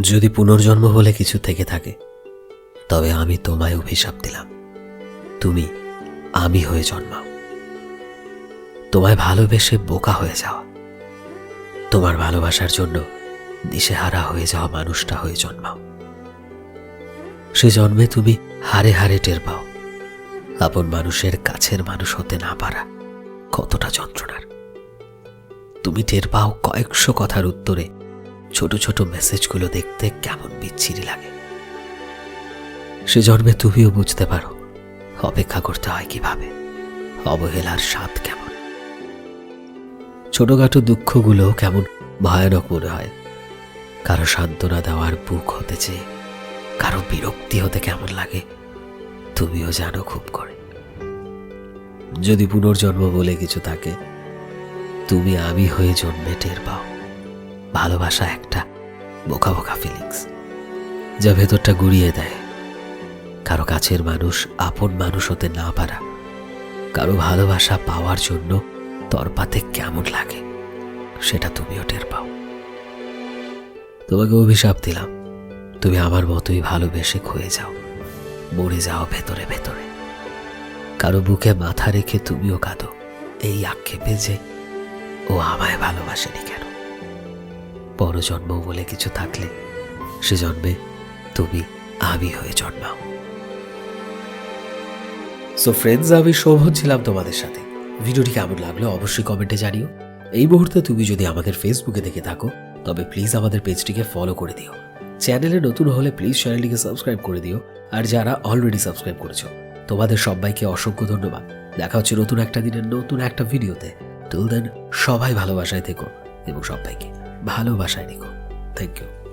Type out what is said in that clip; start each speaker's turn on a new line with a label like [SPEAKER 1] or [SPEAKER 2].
[SPEAKER 1] যদি পুনর্জন্ম বলে কিছু থেকে থাকে, তবে আমি তোমায় অভিশাপ দিলাম। তুমি আমি হয়ে জন্মাও। তোমায় ভালোবেসে বোকা হয়ে যাওয়া। তোমার ভালোবাসার জন্য দিশেহারা হয়ে যাওয়া মানুষটা হয়ে জন্মাও। সে জন্মে তুমি হারে হারে টের পাও। আপন মানুষের কাছের মানুষ হতে না পারা কতটা যন্ত্রণার। তুমি টের পাও কয়েকশো কথার উত্তরে ছোট ছোট মেসেজগুলো দেখতে কেমন বিচ্ছিরি লাগে। সে জন্মে তুমিও বুঝতে পারো, অপেক্ষা করতে হয় কীভাবে, অবহেলার স্বাদ কেমন। ছোটখাটো দুঃখগুলো কেমন ভয়ানক মনে হয়। কারও সান্ত্বনা দেওয়ার বুক হতে চেয়ে, কারও বিরক্তি হতে কেমন লাগে, তুমিও জানো খুব করে। যদি পুনর্জন্ম বলে কিছু থাকে, তুমি আমি হয়ে জন্মে টের পাও। ভালোবাসা একটা বোকা বোকা ফিলিংস যা ভেতরটা গুড়িয়ে দেয়। কারও কাছের মানুষ আপন মানুষ হতে না পারা, কারও ভালোবাসা পাওয়ার জন্য তরপাতে কেমন লাগে, সেটা তুমিও টের পাও। তোমাকে অভিশাপ দিলাম, তুমি আমার মতোই ভালোবেসে ক্ষয়ে যাও, মরে যাও ভেতরে ভেতরে। কারও বুকে মাথা রেখে তুমিও কাঁদো, এই আক্ষেপে যে ও আমায় ভালোবাসেনি কেন? পরজন্ম বলে কিছু থাকলে, সে জন্মে তুমি আমি হয়ে জন্মাও। সো ফ্রেন্ডস আমি শোভন ছিলাম তোমাদের সাথে। ভিডিওটি কেমন লাগল অবশ্যই কমেন্টে জানিও। এই মুহূর্তে তুমি যদি আমাদের ফেসবুকে দেখে থাকো, তবে প্লিজ আমাদের পেজটিকে ফলো করে দিও। চ্যানেলে নতুন হলে প্লিজ চ্যানেলটিকে সাবস্ক্রাইব করে দিও। আর যারা অলরেডি সাবস্ক্রাইব করেছ, তোমাদের সবাইকে অসংখ্য ধন্যবাদ। দেখা হচ্ছে নতুন একটা দিনের নতুন একটা ভিডিওতে। টিল দেন সবাই ভালোবাসায় থেকো এবং সবাইকে ভালোবাসায় রেখো থ্যাংক ইউ